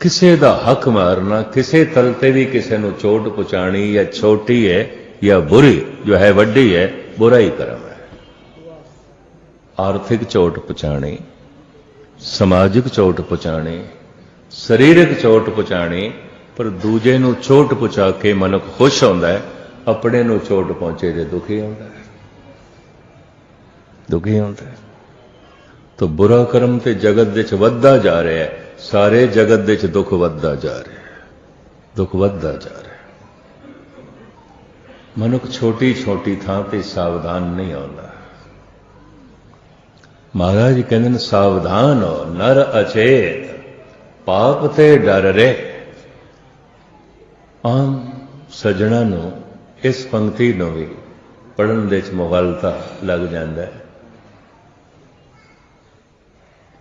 ਕਿਸੇ ਦਾ ਹੱਕ ਮਾਰਨਾ, ਕਿਸੇ ਤਲ ਤੇ ਵੀ ਕਿਸੇ ਨੂੰ ਚੋਟ ਪਹੁੰਚਾਣੀ ਜਾਂ ਛੋਟੀ ਹੈ ਜਾਂ ਬੁਰੀ, ਜੋ ਹੈ ਵੱਡੀ ਹੈ ਬੁਰਾ ਹੀ ਕਰਮ ਹੈ। ਆਰਥਿਕ ਚੋਟ ਪਹੁੰਚਾਣੀ ਸਮਾਜਿਕ ਚੋਟ ਪਹੁੰਚਾਣੀ ਸਰੀਰਕ ਚੋਟ ਪਹੁੰਚਾਣੀ ਪਰ ਦੂਜੇ ਨੂੰ ਚੋਟ ਪਹੁੰਚਾ ਕੇ ਮਨੁੱਖ ਖੁਸ਼ ਹੁੰਦਾ ਹੈ, ਆਪਣੇ ਨੂੰ ਚੋਟ ਪਹੁੰਚੇ ਤੇ ਦੁਖੀ ਹੁੰਦਾ ਹੈ। ਦੁਖੀ ਹੁੰਦਾ ਹੈ। ਬੁਰਾ ਕਰਮ ਤੇ ਜਗਤ ਦੇ ਵਿੱਚ ਵੱਧਦਾ ਜਾ ਰਿਹਾ ਹੈ। ਸਾਰੇ ਜਗਤ ਦੇ ਵਿੱਚ ਦੁੱਖ ਵੱਧਦਾ ਜਾ ਰਿਹਾ ਹੈ। ਦੁੱਖ ਵੱਧਦਾ ਜਾ ਰਿਹਾ ਹੈ। ਮਨੁੱਖ ਛੋਟੀ ਛੋਟੀ ਥਾਂ ਤੇ ਸਾਵਧਾਨ ਨਹੀਂ ਹੁੰਦਾ ਮਹਾਰਾਜ ਕਹਿੰਦੇ ਨੇ, ਸਾਵਧਾਨ ਹੋ, ਨਰ ਅਚੇਤ, ਪਾਪ ਤੇ ਡਰ ਰੇ ਆਮ ਸਜਣਾ ਨੂੰ ਇਸ ਪੰਕਤੀ ਨੂੰ ਵੀ ਪੜਨ ਦੇ ਵਿੱਚ ਮੁਗਲਤਾ ਲੱਗ ਜਾਂਦਾ ਹੈ।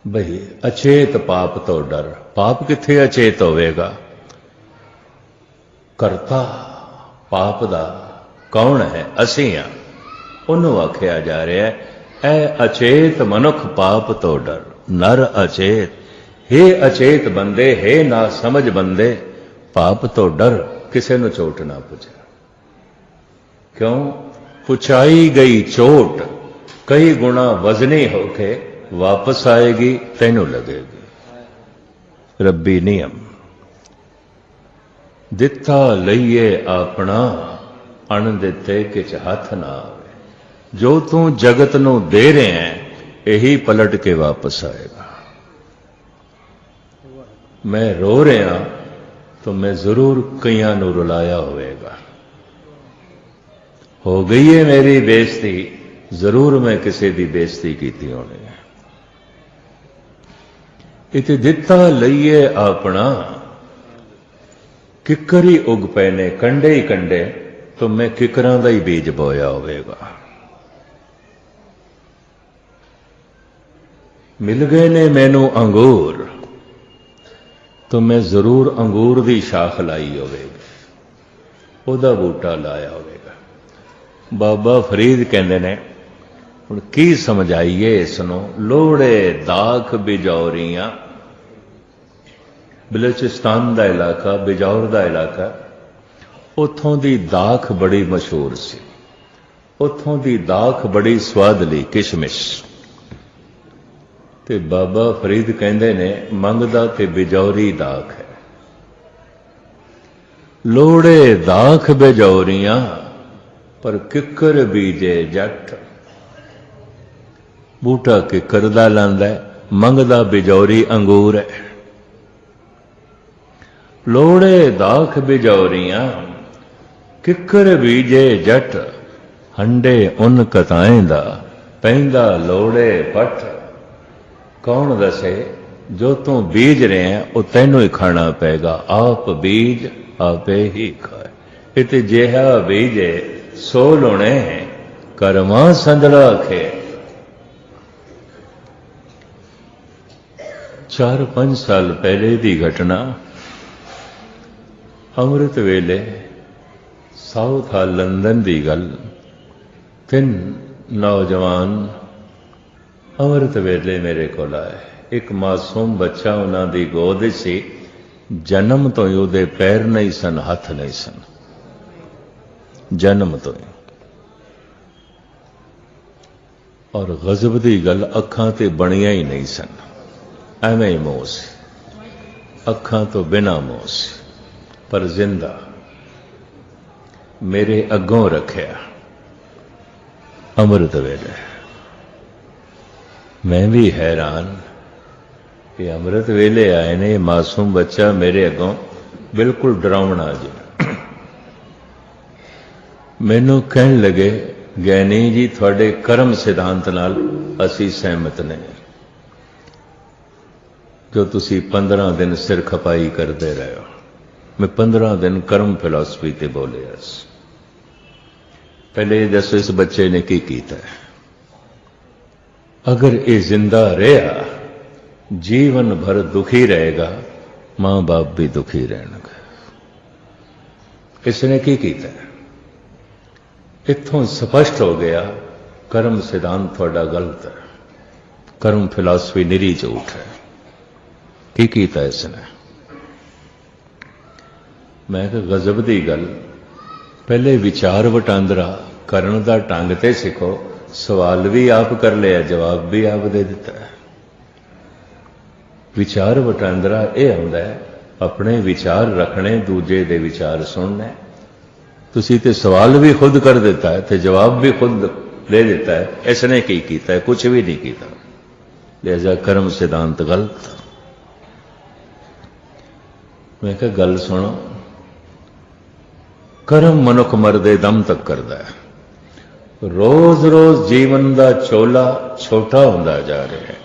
ਬਈ, ਅਚੇਤ ਪਾਪ ਤੋਂ ਡਰ। ਪਾਪ ਕਿੱਥੇ ਅਚੇਤ ਹੋਵੇਗਾ? ਕਰਤਾ, ਪਾਪ ਦਾ ਕੌਣ ਹੈ? ਅਸੀਂ ਆ। ਉਹਨੂੰ ਆਖਿਆ ਜਾ ਰਿਹਾ ਹੈ ਐ ਅਚੇਤ ਮਨੁੱਖ ਪਾਪ ਤੋਂ ਡਰ। ਨਰ ਅਚੇਤ। हे ਅਚੇਤ ਬੰਦੇ हे ਨਾ ਸਮਝ ਬੰਦੇ, ਪਾਪ ਤੋਂ ਡਰ ਕਿਸੇ ਨੂੰ ਚੋਟ ਨਾ ਪੁੱਛੇ। ਕਿਉਂ? ਪੁਛਾਈ ਗਈ ਚੋਟ, ਕਈ ਗੁਣਾ ਵਜ਼ਨੀ ਹੋ ਕੇ ਵਾਪਸ ਆਏਗੀ, ਤੈਨੂੰ ਲੱਗੇਗੀ। ਰੱਬੀ ਨਿਯਮ। ਦਿੱਤਾ ਲਈਏ ਆਪਣਾ ਅਣ ਦਿੱਤੇ ਕਿਛ ਹੱਥ ਨਾ ਆਵੇ। ਜੋ ਤੂੰ ਜਗਤ ਨੂੰ ਦੇ ਰਿਹਾ ਹੈ, ਇਹੀ ਪਲਟ ਕੇ ਵਾਪਸ ਆਏਗਾ। ਮੈਂ ਰੋ ਰਿਹਾ, ਤਾਂ ਮੈਂ ਜ਼ਰੂਰ ਕਈਆਂ ਨੂੰ ਰੁਲਾਇਆ ਹੋਵੇਗਾ। ਹੋ ਗਈ ਹੈ ਮੇਰੀ ਬੇਇੱਜ਼ਤੀ, ਜ਼ਰੂਰ ਮੈਂ ਕਿਸੇ ਦੀ ਬੇਇੱਜ਼ਤੀ ਕੀਤੀ ਹੋਣੀ ਹੈ। ਇਤੇ ਦਿੱਤਾ ਲਈਏ ਆਪਣਾ। ਕਿੱਕਰੀ ਉਗ ਪਏ ਨੇ, ਕੰਡੇ ਹੀ ਕੰਡੇ, ਤੋਂ ਮੈਂ ਕਿਕਰਾਂ ਦਾ ਹੀ ਬੀਜ ਬੋਇਆ ਹੋਵੇਗਾ। ਮਿਲ ਗਏ ਨੇ ਮੈਨੂੰ ਅੰਗੂਰ, ਤਾਂ ਮੈਂ ਜ਼ਰੂਰ ਅੰਗੂਰ ਦੀ ਸ਼ਾਖ ਲਾਈ ਹੋਵੇਗੀ। ਉਹਦਾ ਬੂਟਾ ਲਾਇਆ ਹੋਵੇਗਾ। ਬਾਬਾ ਫਰੀਦ ਕਹਿੰਦੇ ਨੇ ਹੁਣ ਕੀ ਸਮਝਾਈਏ ਇਸ ਨੂੰ ਲੋੜੇ ਦਾਖ ਬਿਜੌਰੀਆਂ। ਬਲੋਚਿਸਤਾਨ ਦਾ ਇਲਾਕਾ, ਬਿਜੌਰ ਦਾ ਇਲਾਕਾ, ਉੱਥੋਂ ਦੀ ਦਾਖ ਬੜੀ ਮਸ਼ਹੂਰ ਸੀ। ਉੱਥੋਂ ਦੀ ਦਾਖ ਬੜੀ ਸਵਾਦਲੀ ਕਿਸ਼ਮਿਸ਼। ਤੇ ਬਾਬਾ ਫਰੀਦ ਕਹਿੰਦੇ ਨੇ, ਮੰਗਦਾ ਤੇ ਬਿਜੌਰੀ ਦਾਖ ਹੈ। ਲੋੜੇ ਦਾਖ ਬਿਜੌਰੀਆਂ, ਪਰ ਕਿੱਕਰ ਬੀਜੇ ਜੱਟ ਬੂਟਾ ਕਿੱਕਰ ਦਾ ਲਾਂਦਾ ਮੰਗਦਾ ਬਿਜੌਰੀ ਅੰਗੂਰ ਹੈ। ਲੋੜੇ ਦਾਖ ਬਿਜੌਰੀਆਂ, ਕਿੱਕਰ ਬੀਜੇ ਜੱਟ, ਹੰਡੇ ਉਨ ਕਤਾਏ ਦਾ ਪੈਂਦਾ ਲੋੜੇ ਪੱਠ। ਕੌਣ ਦੱਸੇ, ਜੋ ਤੂੰ ਬੀਜ ਰਿਹਾ, ਉਹ ਤੈਨੂੰ ਹੀ ਖਾਣਾ ਪਏਗਾ। ਆਪ ਬੀਜ ਆਪੇ ਹੀ ਖਾਏ। ਇਤੇ ਜਿਹਾ ਬੀਜੇ, ਸੋ ਲੋਣੇ ਕਰਮਾ ਸੰਦੜਾ ਖੇ ਚਾਰ ਪੰਜ ਸਾਲ ਪਹਿਲੇ ਦੀ ਘਟਨਾ। ਅੰਮ੍ਰਿਤ ਵੇਲੇ ਸਾਊਥ ਆ ਲੰਡਨ ਦੀ ਗੱਲ। ਤਿੰਨ ਨੌਜਵਾਨ ਅੰਮ੍ਰਿਤ ਵੇਲੇ ਮੇਰੇ ਕੋਲ ਆਏ। ਇੱਕ ਮਾਸੂਮ ਬੱਚਾ ਉਹਨਾਂ ਦੀ ਗੋਦ ਸੀ। ਜਨਮ ਤੋਂ ਹੀ ਉਹਦੇ ਪੈਰ ਨਹੀਂ ਸਨ, ਹੱਥ ਨਹੀਂ ਸਨ। ਜਨਮ ਤੋਂ ਹੀ। ਔਰ ਗਜ਼ਬ ਦੀ ਗੱਲ ਅੱਖਾਂ ਤੇ ਬਣੀਆਂ ਹੀ ਨਹੀਂ ਸਨ। ਐਵੇਂ ਹੀ ਮੋਹ ਸੀ। ਅੱਖਾਂ ਤੋਂ ਬਿਨਾ ਮੋਹ ਸੀ, ਪਰ ਜ਼ਿੰਦਾ। ਮੇਰੇ ਅੱਗੋਂ ਰੱਖਿਆ। ਅੰਮ੍ਰਿਤ ਵੇਲੇ। ਮੈਂ ਵੀ ਹੈਰਾਨ ਕਿ ਅੰਮ੍ਰਿਤ ਵੇਲੇ ਆਏ ਨੇ ਮਾਸੂਮ ਬੱਚਾ ਮੇਰੇ ਅੱਗੋਂ ਬਿਲਕੁਲ ਡਰਾਉਣਾ ਜੀ ਮੈਨੂੰ ਕਹਿਣ ਲੱਗੇ ਗਿਆਨੀ ਜੀ, ਤੁਹਾਡੇ ਕਰਮ ਸਿਧਾਂਤ ਨਾਲ ਅਸੀਂ ਸਹਿਮਤ ਨਹੀਂ ਜੋ ਤੁਸੀਂ 15 ਦਿਨ ਸਿਰ ਖਪਾਈ ਕਰਦੇ ਰਹੇ ਹੋ। ਮੈਂ 15 ਦਿਨ ਕਰਮ ਫਿਲਾਸਫੀ ਤੇ ਬੋਲਿਆ ਸੀ। ਪਹਿਲੇ ਦੱਸੋ, ਇਸ ਬੱਚੇ ਨੇ ਕੀ ਕੀਤਾ? ਅਗਰ ਇਹ ਜ਼ਿੰਦਾ ਰਿਹਾ, ਜੀਵਨ ਭਰ ਦੁਖੀ ਰਹੇਗਾ, ਮਾਂ-ਬਾਪ ਵੀ ਦੁਖੀ ਰਹਿਣਗੇ। ਇਸ ਨੇ ਕੀ ਕੀਤਾ? ਇੱਥੋਂ ਸਪਸ਼ਟ ਹੋ ਗਿਆ, ਕਰਮ ਸਿਧਾਂਤ ਤੁਹਾਡਾ ਗਲਤ ਹੈ। ਕਰਮ ਫਿਲਾਸਫੀ ਨਿਰੀ ਝੂਠ ਹੈ। ਕੀ ਕੀਤਾ ਇਸ ਨੇ ਮੈਂ ਕਿਹਾ, ਗਜ਼ਬ ਦੀ ਗੱਲ। ਪਹਿਲੇ ਵਿਚਾਰ ਵਟਾਂਦਰਾ ਕਰਨ ਦਾ ਢੰਗ ਤੇ ਸਿੱਖੋ। ਸਵਾਲ ਵੀ ਆਪ ਕਰ ਲਿਆ, ਜਵਾਬ ਵੀ ਆਪ ਦੇ ਦਿੱਤਾ। ਵਿਚਾਰ ਵਟਾਂਦਰਾ ਇਹ ਹੁੰਦਾ ਹੈ, ਆਪਣੇ ਵਿਚਾਰ ਰੱਖਣੇ, ਦੂਜੇ ਦੇ ਵਿਚਾਰ ਸੁਣਨੇ। ਤੁਸੀਂ ਤੇ ਸਵਾਲ ਵੀ ਖੁਦ ਕਰ ਦਿੱਤਾ ਹੈ ਤੇ ਜਵਾਬ ਵੀ ਖੁਦ ਲੈ ਦਿੱਤਾ ਹੈ। ਇਸ ਨੇ ਕੀ ਕੀਤਾ ਹੈ? ਕੁਝ ਵੀ ਨਹੀਂ ਕੀਤਾ। ਲਿਹਾਜ਼ਾ ਕਰਮ ਸਿਧਾਂਤ ਗਲਤ। ਮੈਂ ਕਿਹਾ, ਗੱਲ ਸੁਣੋ। ਕਰਮ ਮਨੁੱਖ ਮਰਦੇ ਦਮ ਤੱਕ ਕਰਦਾ ਹੈ। ਰੋਜ਼-ਰੋਜ਼ ਜੀਵਨ ਦਾ ਚੋਲਾ ਛੋਟਾ ਹੁੰਦਾ ਜਾ ਰਿਹਾ ਹੈ।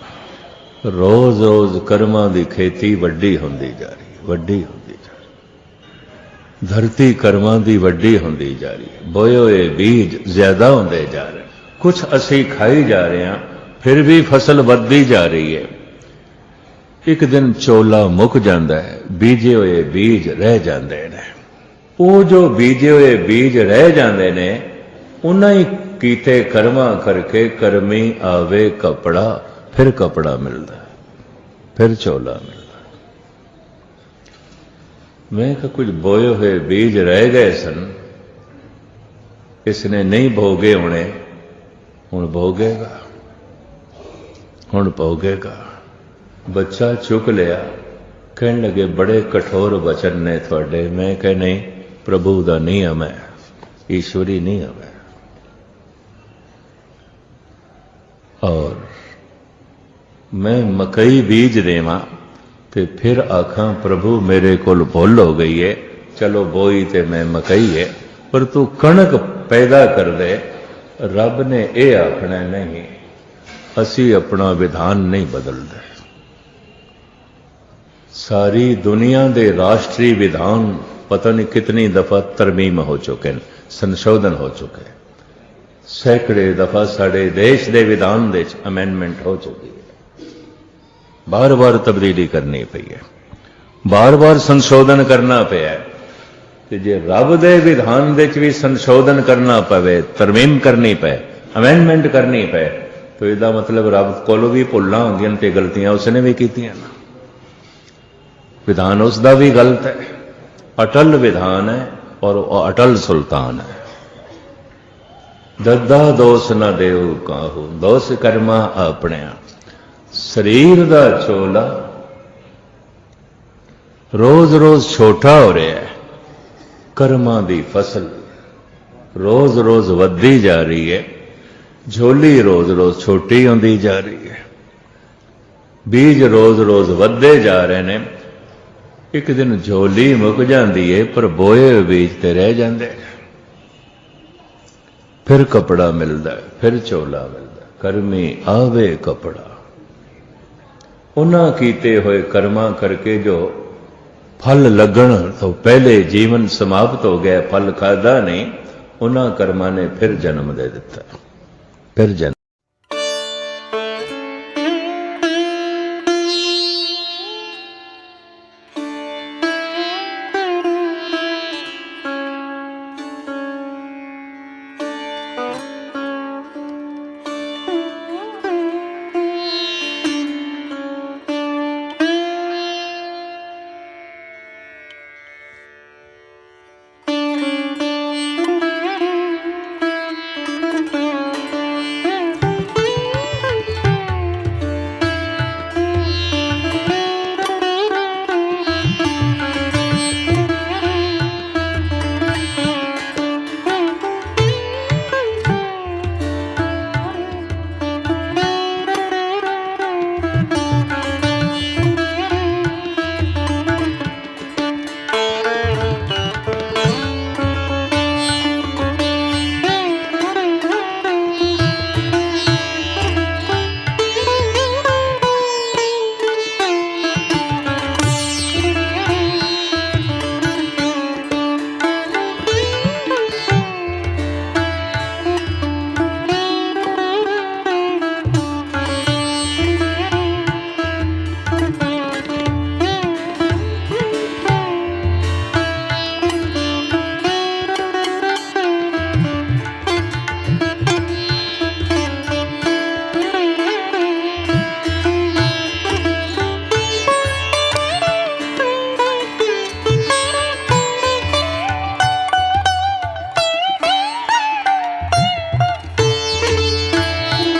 ਰੋਜ਼-ਰੋਜ਼ ਕਰਮਾਂ ਦੀ ਖੇਤੀ ਵੱਡੀ ਹੁੰਦੀ ਜਾ ਰਹੀ ਹੈ, ਵੱਡੀ ਹੁੰਦੀ ਜਾ ਰਹੀ ਧਰਤੀ ਕਰਮਾਂ ਦੀ ਵੱਡੀ ਹੁੰਦੀ ਜਾ ਰਹੀ ਹੈ। ਬੋਏ ਹੋਏ ਬੀਜ ਜ਼ਿਆਦਾ ਹੁੰਦੇ ਜਾ ਰਹੇ ਕੁਝ ਅਸੀਂ ਖਾਈ ਜਾ ਰਹੇ ਹਾਂ, ਫਿਰ ਵੀ ਫਸਲ ਵੱਧਦੀ ਜਾ ਰਹੀ ਹੈ। ਇੱਕ ਦਿਨ ਚੋਲਾ ਮੁੱਕ ਜਾਂਦਾ ਹੈ, ਬੀਜੇ ਹੋਏ ਬੀਜ ਰਹਿ ਜਾਂਦੇ ਨੇ। ਉਹ ਜੋ ਬੀਜੇ ਹੋਏ ਬੀਜ ਰਹਿ ਜਾਂਦੇ ਨੇ, ਉਹਨਾਂ ਹੀ ਕੀਤੇ ਕਰਮਾਂ ਕਰਕੇ ਕਰਮੀ ਆਵੇ ਕਪੜਾ, ਫਿਰ ਕਪੜਾ ਮਿਲਦਾ ਫਿਰ ਚੋਲਾ ਮਿਲਦਾ ਮੈਂ ਕਿਹਾ ਕੁਝ ਬੋਏ ਹੋਏ ਬੀਜ ਰਹਿ ਗਏ ਸਨ ਇਸ ਨੇ ਨਹੀਂ ਭੋਗੇ ਹੋਣੇ, ਹੁਣ ਭੋਗੇਗਾ ਹੁਣ ਭੋਗੇਗਾ। ਬੱਚਾ ਚੁੱਕ ਲਿਆ। ਕਹਿਣ ਲੱਗੇ, ਬੜੇ ਕਠੋਰ ਵਚਨ ਨੇ ਤੁਹਾਡੇ। ਮੈਂ ਕਹ, ਨਹੀਂ, ਪ੍ਰਭੂ ਦਾ ਨਿਯਮ ਹੈ ਈਸ਼ਵਰੀ ਨਿਯਮ ਹੈ ਔਰ ਮੈਂ ਮਕਈ ਬੀਜ ਦੇਵਾਂ ਤੇ ਫਿਰ ਆਖਾਂ, ਪ੍ਰਭੂ, ਮੇਰੇ ਕੋਲ ਭੁੱਲ ਹੋ ਗਈ ਹੈ ਚਲੋ, ਬੋਈ ਤੇ ਮੈਂ ਮਕਈ ਹੈ ਪਰ ਤੂੰ ਕਣਕ ਪੈਦਾ ਕਰ ਦੇ। ਰੱਬ ਨੇ ਇਹ ਆਖਣਾ ਨਹੀਂ, ਅਸੀਂ ਆਪਣਾ ਵਿਧਾਨ ਨਹੀਂ ਬਦਲਦੇ। ਸਾਰੀ ਦੁਨੀਆ ਦੇ ਰਾਸ਼ਟਰੀ ਵਿਧਾਨ ਪਤਾ ਨਹੀਂ ਕਿਤਨੀ ਦਫਾ ਤਰਮੀਮ ਹੋ ਚੁੱਕੇ ਨੇ, ਸੰਸ਼ੋਧਨ ਹੋ ਚੁੱਕੇ ਸੈਂਕੜੇ ਦਫਾ ਸਾਡੇ ਦੇਸ਼ ਦੇ ਵਿਧਾਨ ਦੇ ਵਿੱਚ ਅਮੈਂਡਮੈਂਟ ਹੋ ਚੁੱਕੀ ਹੈ। ਬਾਰ-ਬਾਰ ਤਬਦੀਲੀ ਕਰਨੀ ਪਈ ਹੈ। ਬਾਰ-ਬਾਰ ਸੰਸ਼ੋਧਨ ਕਰਨਾ ਪਿਆ ਤੇ ਜੇ ਰੱਬ ਦੇ ਵਿਧਾਨ ਵਿੱਚ ਵੀ ਸੰਸ਼ੋਧਨ ਕਰਨਾ ਪਵੇ, ਤਰਮੀਮ ਕਰਨੀ ਪਏ ਅਮੈਂਡਮੈਂਟ ਕਰਨੀ ਪਏ, ਤਾਂ ਇਹਦਾ ਮਤਲਬ ਰੱਬ ਕੋਲੋਂ ਵੀ ਭੁੱਲਾਂ ਹੁੰਦੀਆਂ ਨੇ ਤੇ ਗਲਤੀਆਂ ਉਸਨੇ ਵੀ ਕੀਤੀਆਂ ਨਾ। ਵਿਧਾਨ, ਉਸ ਦਾ ਵੀ ਗਲਤ ਹੈ। ਅਟਲ ਵਿਧਾਨ ਹੈ ਔਰ ਉਹ ਅਟਲ ਸੁਲਤਾਨ ਹੈ। ਦੱਦਾ ਦੋਸ ਨਾ ਦੇਉ ਕਾਹੂ, ਦੋਸ ਕਰਮਾ ਆਪਣਿਆ। ਸਰੀਰ ਦਾ ਚੋਲਾ, ਰੋਜ਼-ਰੋਜ਼ ਛੋਟਾ ਹੋ ਰਿਹਾ ਹੈ। ਕਰਮਾਂ ਦੀ ਫਸਲ ਰੋਜ਼-ਰੋਜ਼ ਵੱਧਦੀ ਜਾ ਰਹੀ ਹੈ। ਝੋਲੀ ਰੋਜ਼-ਰੋਜ਼ ਛੋਟੀ ਹੁੰਦੀ ਜਾ ਰਹੀ ਹੈ। ਬੀਜ ਰੋਜ਼-ਰੋਜ਼ ਵੱਧਦੇ ਜਾ ਰਹੇ ਨੇ। ਇੱਕ ਦਿਨ ਝੋਲੀ ਮੁੱਕ ਜਾਂਦੀ ਏ, ਪਰ ਬੋਏ ਹੋਏ ਬੀਜ ਤੇ ਰਹਿ ਜਾਂਦੇ ਫਿਰ ਕਪੜਾ ਮਿਲਦਾ ਫਿਰ ਚੋਲਾ ਮਿਲਦਾ ਕਰਮੀ ਆਵੇ ਕਪੜਾ। ਉਹਨਾਂ ਕੀਤੇ ਹੋਏ ਕਰਮਾਂ ਕਰਕੇ ਜੋ ਫਲ ਲੱਗਣ ਤੋਂ ਪਹਿਲੇ ਜੀਵਨ ਸਮਾਪਤ ਹੋ ਗਿਆ, ਫਲ ਖਾਦਾ ਨਹੀਂ, ਉਹਨਾਂ ਕਰਮਾਂ ਨੇ ਫਿਰ ਜਨਮ ਦੇ ਦਿੱਤਾ। ਫਿਰ ਜਨਮ